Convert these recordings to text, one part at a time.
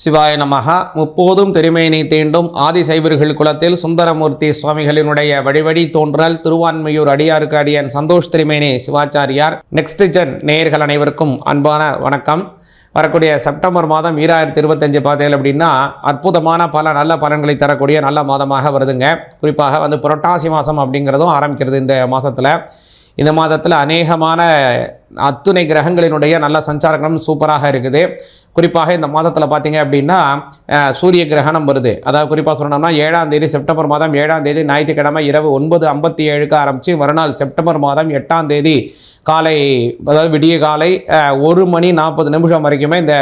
சிவாய நமக முப்போதும் திருமேனி தீண்டும் ஆதிசைவர்கள் குலத்தில் சுந்தரமூர்த்தி சுவாமிகளினுடைய வழிவழி தோன்றல் திருவான்மையூர் அடியாருக்கு அடியன் சந்தோஷ் திருமேனி சிவாச்சாரியார். நெக்ஸ்ட் ஜென் நேயர்கள் அனைவருக்கும் அன்பான வணக்கம். வரக்கூடிய செப்டம்பர் மாதம் ஈராயிரத்தி இருபத்தஞ்சு பார்த்தீங்க அப்படின்னா அற்புதமான பல நல்ல பலன்களை தரக்கூடிய நல்ல மாதமாக வருதுங்க. குறிப்பாக வந்து புரட்டாசி மாதம் அப்படிங்கிறதும் ஆரம்பிக்கிறது இந்த மாதத்தில் இந்த மாதத்தில் அநேகமான அத்துணை கிரகங்களினுடைய நல்ல சஞ்சாரங்களும் சூப்பராக இருக்குது. குறிப்பாக இந்த மாதத்தில் பார்த்தீங்க அப்படின்னா சூரிய கிரகணம் வருது. அதாவது குறிப்பாக சொல்லணும்னா ஏழாம் தேதி செப்டம்பர் மாதம் ஏழாம் தேதி ஞாயிற்றுக்கிழமை இரவு ஒன்பது ஐம்பத்தி ஏழுக்கு ஆரம்பித்து மறுநாள் செப்டம்பர் மாதம் எட்டாம் தேதி காலை அதாவது விடிய காலை ஒரு மணி நாற்பது நிமிஷம் வரைக்குமே இந்த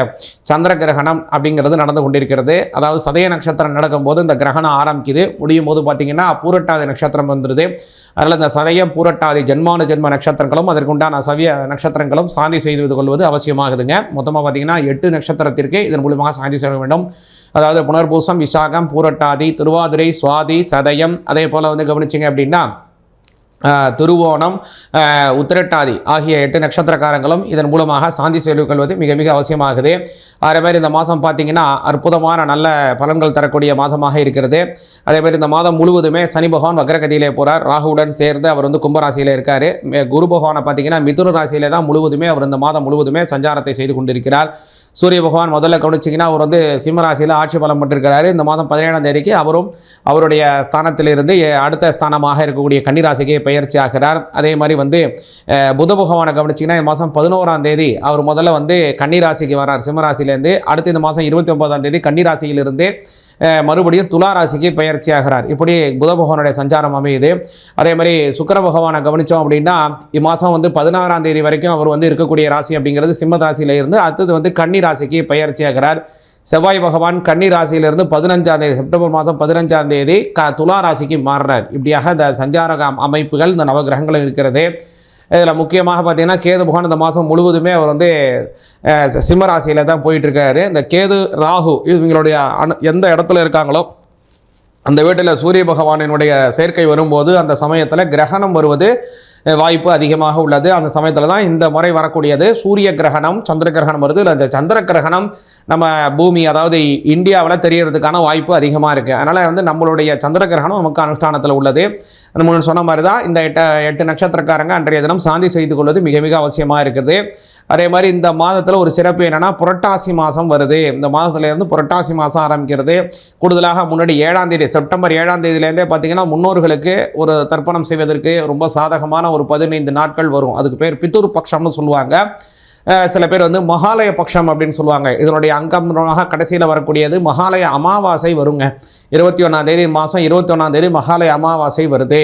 சந்திர கிரகணம் அப்படிங்கிறது நடந்து கொண்டிருக்கிறது. அதாவது சதய நட்சத்திரம் நடக்கும்போது இந்த கிரகணம் ஆரம்பிக்குது. முடியும் போது பார்த்திங்கன்னா பூரட்டாதி நட்சத்திரம் வந்துடுது அதில் இந்த சதயம் பூரட்டாதி ஜென்மானு ஜென்ம நட்சத்திரங்களும் அதற்குண்டான சவிய நட்சத்திரங்களும் சாந்தி செய்து கொள்வது அவசியமாகுதுங்க. மொத்தமாக பார்த்தீங்கன்னா எட்டு நட்சத்திரத்திற்கு இதன் மூலியமாக சாந்தி செய்ய வேண்டும். அதாவது புனர்பூசம் விசாகம் பூரட்டாதி திருவாதிரை சுவாதி சதயம் அதே போல் வந்து கவனிச்சிங்க அப்படின்னா திருவோணம் உத்திரட்டாதி ஆகிய எட்டு நட்சத்திரக்காரங்களும் இதன் மூலமாக சாந்தி செய்து கொள்வது மிக மிக அவசியமாகுது. அதே மாதிரி இந்த மாதம் பார்த்தீங்கன்னா அற்புதமான நல்ல பலன்கள் தரக்கூடிய மாதமாக இருக்கிறது. அதே மாதிரி இந்த மாதம் முழுவதுமே சனி பகவான் வக்ரகதியிலே போகிறார் ராகுவுடன் சேர்ந்து அவர் வந்து கும்பராசியில் இருக்கார். குரு பகவானை பார்த்தீங்கன்னா மிதுன ராசியிலே தான் முழுவதுமே அவர் இந்த மாதம் முழுவதுமே சஞ்சாரத்தை செய்து கொண்டிருக்கிறார். சூரிய பகவான் முதல்ல கவனிச்சிங்கன்னா அவர் வந்து சிம்மராசியில் ஆட்சி பலம் பெற்றிருக்கிறாரு. இந்த மாதம் பதினேழாம் தேதிக்கு அவரும் அவருடைய ஸ்தானத்திலிருந்து அடுத்த ஸ்தானமாக இருக்கக்கூடிய கன்னிராசிக்கே பயிற்சி ஆகிறார். அதே மாதிரி வந்து புத பகவானை கவனிச்சிங்கன்னா இந்த மாதம் பதினோராம் தேதி அவர் முதல்ல வந்து கன்னிராசிக்கு வரார் சிம்மராசிலேருந்து அடுத்து இந்த மாதம் இருபத்தி ஒன்பதாம் தேதி கன்னிராசியிலிருந்து மறுபடியும் துலா ராசிக்கு பயிற்சி ஆகிறார் இப்படி புத பகவானுடைய சஞ்சாரம் அமையுது. அதே மாதிரி சுக்கர பகவானை கவனித்தோம் அப்படின்னா இம்மாதம் வந்து பதினாறாம் தேதி வரைக்கும் அவர் வந்து இருக்கக்கூடிய ராசி அப்படிங்கிறது சிம்ம ராசியில் இருந்து அடுத்தது வந்து கன்னி ராசிக்கு பயிற்சி ஆகிறார் செவ்வாய் பகவான் கன்னி ராசியிலிருந்து பதினஞ்சாம் தேதி செப்டம்பர் மாதம் பதினஞ்சாம் தேதி க துலா ராசிக்கு மாறுறார். இப்படியாக இந்த சஞ்சார அமைப்புகள் இந்த நவகிரகங்களும் இருக்கிறது. இதில் முக்கியமாக பார்த்தீங்கன்னா கேது பகவான் இந்த மாதம் முழுவதுமே அவர் வந்து சிம்மராசியில் தான் போயிட்டுருக்காரு. இந்த கேது ராகு இவங்களுடைய அணு எந்த இடத்துல இருக்காங்களோ அந்த வீட்டில் சூரிய பகவானினுடைய சேர்க்கை வரும்போது அந்த சமயத்தில் கிரகணம் வருவது வாய்ப்பு அதிகமாக உள்ளது. அந்த சமயத்தில் தான் இந்த முறை வரக்கூடியது. சூரிய கிரகணம் சந்திர கிரகணம் வருது. அந்த சந்திர கிரகணம் நம்ம பூமி அதாவது இந்தியாவில் தெரியறதுக்கான வாய்ப்பு அதிகமாக இருக்குது அதனால் வந்து நம்மளுடைய சந்திர கிரகணம் நமக்கு அனுஷ்டானத்தில் உள்ளது. நம்ம சொன்ன மாதிரி தான் இந்த எட்ட எட்டு நட்சத்திரக்காரங்க அன்றைய தினம் சாந்தி செய்து கொள்வது மிக மிக அவசியமாக இருக்குது. அதே மாதிரி இந்த மாதத்தில் ஒரு சிறப்பு என்னென்னா புரட்டாசி மாதம் வருது. இந்த மாதத்துலேருந்து புரட்டாசி மாதம் ஆரம்பிக்கிறது. கூடுதலாக முன்னாடி ஏழாம் தேதி செப்டம்பர் ஏழாம் தேதியிலேருந்தே பார்த்தீங்கன்னா முன்னோர்களுக்கு ஒரு தர்ப்பணம் செய்வதற்கு ரொம்ப சாதகமான ஒரு பதினைந்து நாட்கள் வரும். அதுக்கு பேர் பித்தூர் பட்சம்னு சொல்லுவாங்க. சில பேர் வந்து மகாலய பட்சம் அப்படின்னு சொல்லுவாங்க. இதனுடைய அங்கமாக கடைசியில் வரக்கூடியது மகாலய அமாவாசை வருங்க. இருபத்தி ஒன்றாம் தேதி மாதம் இருபத்தி ஒன்றாம் தேதி மகாலய அமாவாசை வருது.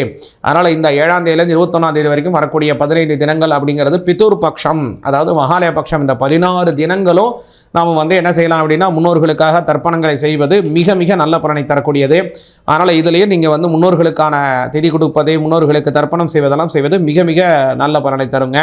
அதனால் இந்த ஏழாம் தேதியிலேருந்து இருபத்தொன்னாம் தேதி வரைக்கும் வரக்கூடிய பதினைந்து தினங்கள் அப்படிங்கிறது பித்தூர் பட்சம் அதாவது மகாலய பட்சம் இந்த பதினாறு தினங்களும் நாம் வந்து என்ன செய்யலாம் அப்படின்னா முன்னோர்களுக்காக தர்ப்பணங்களை செய்வது மிக மிக நல்ல பலனை தரக்கூடியது. அதனால் இதுலேயே நீங்கள் வந்து முன்னோர்களுக்கான திதி கொடுப்பது முன்னோர்களுக்கு தர்ப்பணம் செய்வதெல்லாம் செய்வது மிக மிக நல்ல பலனை தருங்க.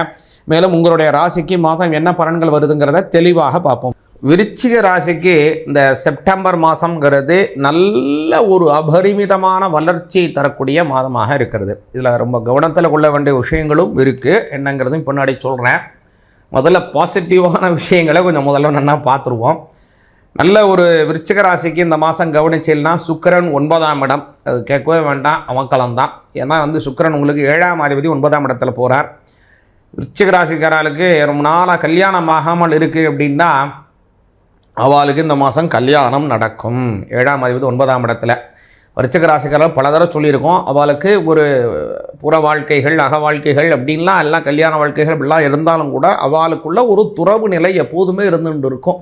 மேலும் உங்களுடைய ராசிக்கு மாதம் என்ன பலன்கள் வருதுங்கிறத தெளிவாக பார்ப்போம். விருச்சிக ராசிக்கு இந்த செப்டம்பர் மாதம்ங்கிறது நல்ல ஒரு அபரிமிதமான வளர்ச்சி தரக்கூடிய மாதமாக இருக்கிறது. இதில் ரொம்ப கவனத்தில் கொள்ள வேண்டிய விஷயங்களும் இருக்குது என்னங்கிறதும் பின்னாடி சொல்கிறேன் முதல்ல பாசிட்டிவான விஷயங்களை கொஞ்சம் முதல்ல நல்லா பார்த்துருவோம். நல்ல ஒரு விருச்சிக ராசிக்கு இந்த மாதம் கவனிச்சல்னா சுக்கிரன் ஒன்பதாம் இடம். அது கேட்கவே வேண்டாம் அவக்கலம் தான் ஏன்னா வந்து சுக்கிரன் உங்களுக்கு ஏழாம் அதிபதி ஒன்பதாம் இடத்துல போகிறார் விருச்சிகராசிக்காரர்களுக்கு ரொம்ப நாளாக கல்யாணம் ஆகாமல் இருக்குது அப்படின்னா அவளுக்கு இந்த மாதம் கல்யாணம் நடக்கும். ஏழாம் அதிபதி ஒன்பதாம் இடத்துல. விச்சிகராசிக்காரர்கள் பல தடவை சொல்லியிருக்கோம் அவளுக்கு ஒரு புற வாழ்க்கைகள் அக வாழ்க்கைகள் அப்படின்லாம் எல்லாம் கல்யாண வாழ்க்கைகள் இப்படிலாம் இருந்தாலும் கூட அவளுக்குள்ள ஒரு துறவு நிலை எப்போதுமே இருந்துட்டு இருக்கும்.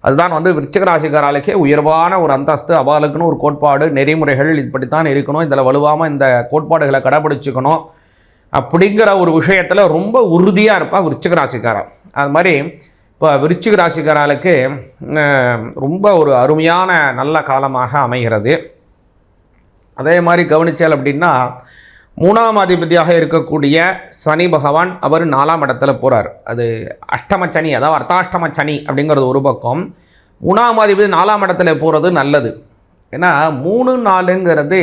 அதுதான் வந்து விருச்சகராசிக்காரர்களுக்கே உயர்வான ஒரு அந்தஸ்து அவளுக்குன்னு ஒரு கோட்பாடு நெறிமுறைகள் இப்படித்தான் இருக்கணும். இதில் வலுவாமல் இந்த கோட்பாடுகளை கடைபிடிச்சிக்கணும். அப்படிங்கிற ஒரு விஷயத்தில் ரொம்ப உறுதியாக இருப்பாள் விருச்சிக ராசிக்காரன். அது மாதிரி இப்போ விருச்சிக ராசிக்காரர்களுக்கு ரொம்ப ஒரு அருமையான நல்ல காலமாக அமைகிறது. அதே மாதிரி கவனிச்சால் அப்படின்னா மூணாம் அதிபதியாக இருக்கக்கூடிய சனி பகவான் அவர் நாலாம் இடத்துல போகிறார் அது அஷ்டம சனி அதாவது அர்த்தாஷ்டம சனி அப்படிங்கிறது ஒரு பக்கம். மூணாம் அதிபதி நாலாம் இடத்துல போகிறது நல்லது. ஏன்னா மூணு நாலுங்கிறது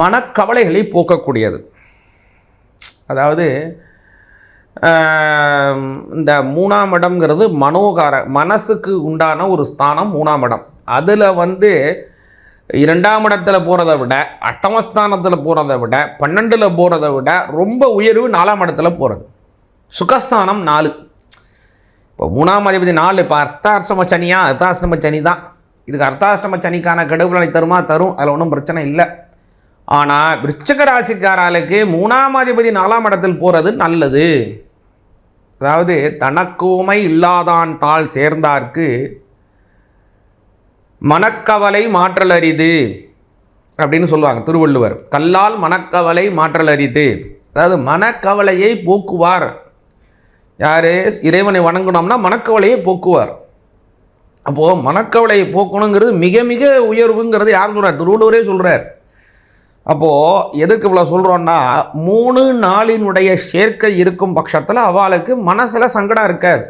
மனக்கவலைகளை போக்கக்கூடியது. அதாவது இந்த மூணாம் இடம்ங்கிறது மனோகார மனசுக்கு உண்டான ஒரு ஸ்தானம் மூணாம் இடம். அதில் வந்து இரண்டாம் இடத்துல போகிறத விட அட்டமஸ்தானத்தில் போகிறத விட பன்னெண்டில் போகிறத விட ரொம்ப உயர்வு நாலாம் இடத்துல போகிறது சுகஸ்தானம் நாலு. இப்போ மூணாம் அதிபதி நாலு இப்போ அர்த்தாசிரம சனியா அர்த்தாசிரம சனி தான் இதுக்கு அர்த்தாசிரம சனிக்கான கெடுபலனை தருமா? தரும். அதில் ஒன்றும் பிரச்சனை இல்லை. ஆனால் விருச்சக ராசிக்காரர்களுக்கு மூணாம் அதிபதி நாலாம் இடத்தில் போகிறது நல்லது. அதாவது தனக்கோமை இல்லாதான் தாள் சேர்ந்தார்க்கு மனக்கவலை மாற்றல் அரிது அப்படின்னு சொல்லுவாங்க திருவள்ளுவர். கல்லால் மனக்கவலை மாற்றல் அரிது. அதாவது மனக்கவலையை போக்குவார். யார்? இறைவனை வணங்கினோம்னா மனக்கவலையை போக்குவார். அப்போது மனக்கவலையை போக்கணுங்கிறது மிக மிக உயர்வுங்கிறது யார் சொல்கிறார் திருவள்ளுவரே சொல்கிறார் அப்போது எதுக்கு இவ்வளோ சொல்கிறோன்னா மூணு நாளினுடைய சேர்க்கை இருக்கும் பட்சத்தில் அவளுக்கு மனசில் சங்கடம் இருக்காது.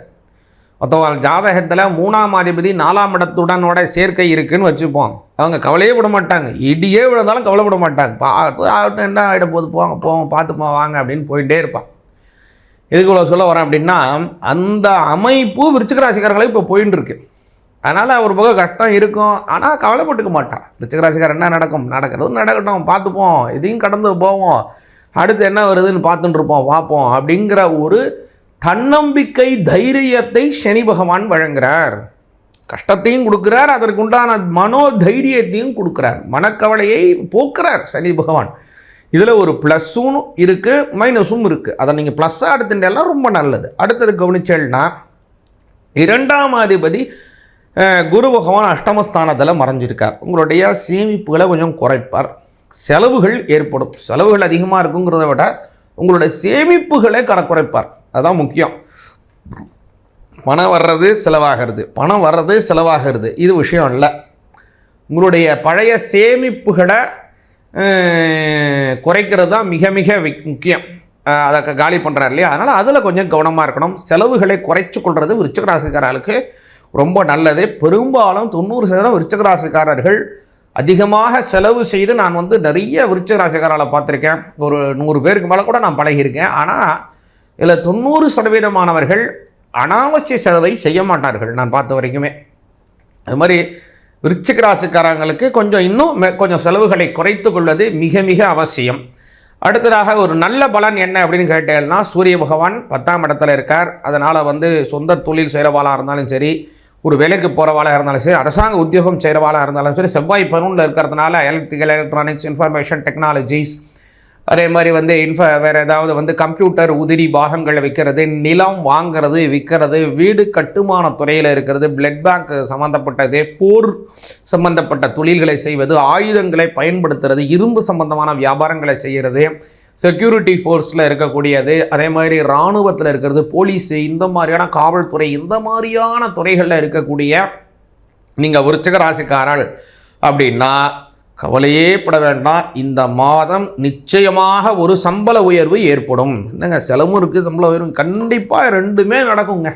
மற்றவங்க ஜாதகத்தில் மூணாம் அதிபதி நாலாம் இடத்துடனோட சேர்க்கை இருக்குதுன்னு வச்சுப்போம். அவங்க கவலையே விட மாட்டாங்க. இடியே விழுந்தாலும் கவலைப்பட மாட்டாங்க. பார்த்து ஆகட்டும் என்ன ஆகிட போது போங்க போவோம் பார்த்துப்போம் வாங்க அப்படின்னு போயிட்டே இருப்பான் எதுக்கு இவ்வளோ சொல்ல வரேன் அப்படின்னா அந்த அமைப்பு விருச்சிக ராசிக்காரங்களுக்கு இப்போ போயின்னு இருக்கு. அதனால் ஒரு பக்கம் கஷ்டம் இருக்கும். ஆனால் கவலைப்பட்டுக்க மாட்டான். ரிச்சகராசிக்கார் என்ன நடக்கும்? நடக்கிறது நடக்கட்டும். பார்த்துப்போம். இதையும் கடந்து போவோம். அடுத்து என்ன வருதுன்னு பார்த்துட்டு இருப்போம். பார்ப்போம். அப்படிங்கிற ஒரு தன்னம்பிக்கை தைரியத்தை சனி பகவான் வழங்குறார். கஷ்டத்தையும் கொடுக்குறார். அதற்கு உண்டான மனோ தைரியத்தையும் கொடுக்குறார். மனக்கவலையை போக்குறார் சனி பகவான். இதில் ஒரு ப்ளஸ்ஸும் இருக்குது மைனஸும் இருக்குது அதை நீங்கள் ப்ளஸ்ஸாக எடுத்துட்டேல்லாம் ரொம்ப நல்லது. அடுத்தது கவனிச்சேன்னா இரண்டாம் அதிபதி குரு பகவான் அஷ்டமஸ்தானத்தில் மறைஞ்சிருக்கார். உங்களுடைய சேமிப்புகளை கொஞ்சம் குறைப்பார். செலவுகள் ஏற்படும். செலவுகள் அதிகமாக இருக்குங்கிறத விட உங்களுடைய சேமிப்புகளை கணக்குறைப்பார் குறைப்பார். அதுதான் முக்கியம். பணம் வர்றது செலவாகிறது. பணம் வர்றது செலவாகிறது. இது விஷயம் இல்லை. உங்களுடைய பழைய சேமிப்புகளை குறைக்கிறது தான் மிக மிக முக்கியம். அதை காலி பண்ணுறாரு இல்லையா? அதனால் அதில் கொஞ்சம் கவனமாக இருக்கணும். செலவுகளை குறைச்சு கொள்வது விருச்சிக ராசிக்காரர்களுக்கு ரொம்ப நல்லது. பெரும்பாலும் தொண்ணூறு சதவீதம் விருச்சகராசிக்காரர்கள் அதிகமாக செலவு செய்து நான் வந்து நிறைய விருச்சகராசிக்காரால் பார்த்துருக்கேன். ஒரு நூறு பேருக்கு மேலே கூட நான் பழகியிருக்கேன். ஆனால் இதில் தொண்ணூறு சதவீதமானவர்கள் அனாவசிய செலவை செய்ய மாட்டார்கள் நான் பார்த்த வரைக்குமே. அது மாதிரி விருச்சிக ராசிக்காரங்களுக்கு கொஞ்சம் இன்னும் கொஞ்சம் செலவுகளை குறைத்து கொள்வது மிக மிக அவசியம். அடுத்ததாக ஒரு நல்ல பலன் என்ன அப்படின்னு கேட்டேன்னா சூரிய பகவான் பத்தாம் இடத்துல இருக்கார். அதனால் வந்து சொந்த தொழில் செய்கிறவாளாக இருந்தாலும் சரி ஒரு வேலைக்கு போகிறவாளாக இருந்தாலும் சரி அரசாங்க உத்தியோகம் செய்கிறவாளாக இருந்தாலும் சரி செவ்வாய் பருனில் இருக்கிறதுனால எலக்ட்ரிக்கல் எலக்ட்ரானிக்ஸ் இன்ஃபர்மேஷன் டெக்னாலஜிஸ் அதே மாதிரி வந்து இன்ஃப வேறு ஏதாவது வந்து கம்ப்யூட்டர் உதிரி பாகங்களை விற்கிறது நிலம் வாங்குறது விற்கிறது வீடு கட்டுமான துறையில் இருக்கிறது பிளட் பேங்க் சம்மந்தப்பட்டது போர் சம்பந்தப்பட்ட தொழில்களை செய்வது ஆயுதங்களை பயன்படுத்துறது இரும்பு சம்பந்தமான வியாபாரங்களை செய்கிறது செக்யூரிட்டி ஃபோர்ஸில் இருக்கக்கூடியது அதே மாதிரி இராணுவத்தில் இருக்கிறது போலீஸு இந்த மாதிரியான காவல்துறை இந்த மாதிரியான துறைகளில் இருக்கக்கூடிய நீங்கள் விருச்சிக ராசிக்காரர்கள் அப்படின்னா கவலையே பட வேண்டாம். இந்த மாதம் நிச்சயமாக ஒரு சம்பள உயர்வு ஏற்படும். என்னங்க செலவும் இருக்குது சம்பள உயர்வு கண்டிப்பாக ரெண்டுமே நடக்குங்க.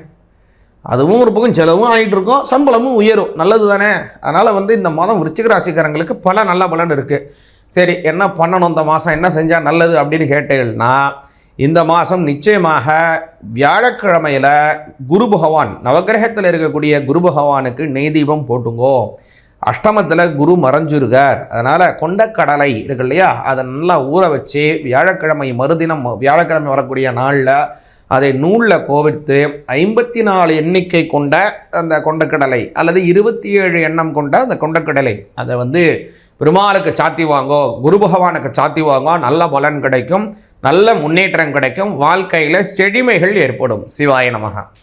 அதுவும் ஒரு பக்கம் செலவும் ஆகிட்டு இருக்கும் சம்பளமும் உயரும். நல்லது தானே அதனால் வந்து இந்த மாதம் விருச்சிக ராசிக்காரங்களுக்கு பல நல்ல பலன் இருக்குது சரி என்ன பண்ணணும் இந்த மாதம்? என்ன செஞ்சால் நல்லது அப்படின்னு கேட்டீங்கன்னா இந்த மாதம் நிச்சயமாக வியாழக்கிழமையில் குரு பகவான் நவக்கிரகத்தில் இருக்கக்கூடிய குரு பகவானுக்கு நெய் தீபம் போட்டுங்கோ. அஷ்டமத்தில் குரு மறைஞ்சிருக்கார். அதனால் கொண்டக்கடலை இருக்கு இல்லையா? அதை நல்லா ஊற வச்சு வியாழக்கிழமை மறுதினம் வியாழக்கிழமை வரக்கூடிய நாளில் அதை நூலில் கோவித்து ஐம்பத்தி நாலு எண்ணிக்கை கொண்ட அந்த கொண்டக்கடலை அல்லது இருபத்தி ஏழு எண்ணம் கொண்ட அந்த கொண்டக்கடலை அதை வந்து பெருமாளுக்கு சாத்தி வாங்கோ குரு பகவானுக்கு சாத்தி வாங்கோ நல்ல பலன் கிடைக்கும் நல்ல முன்னேற்றம் கிடைக்கும் வாழ்க்கையில் செழுமைகள் ஏற்படும். சிவாய நமக.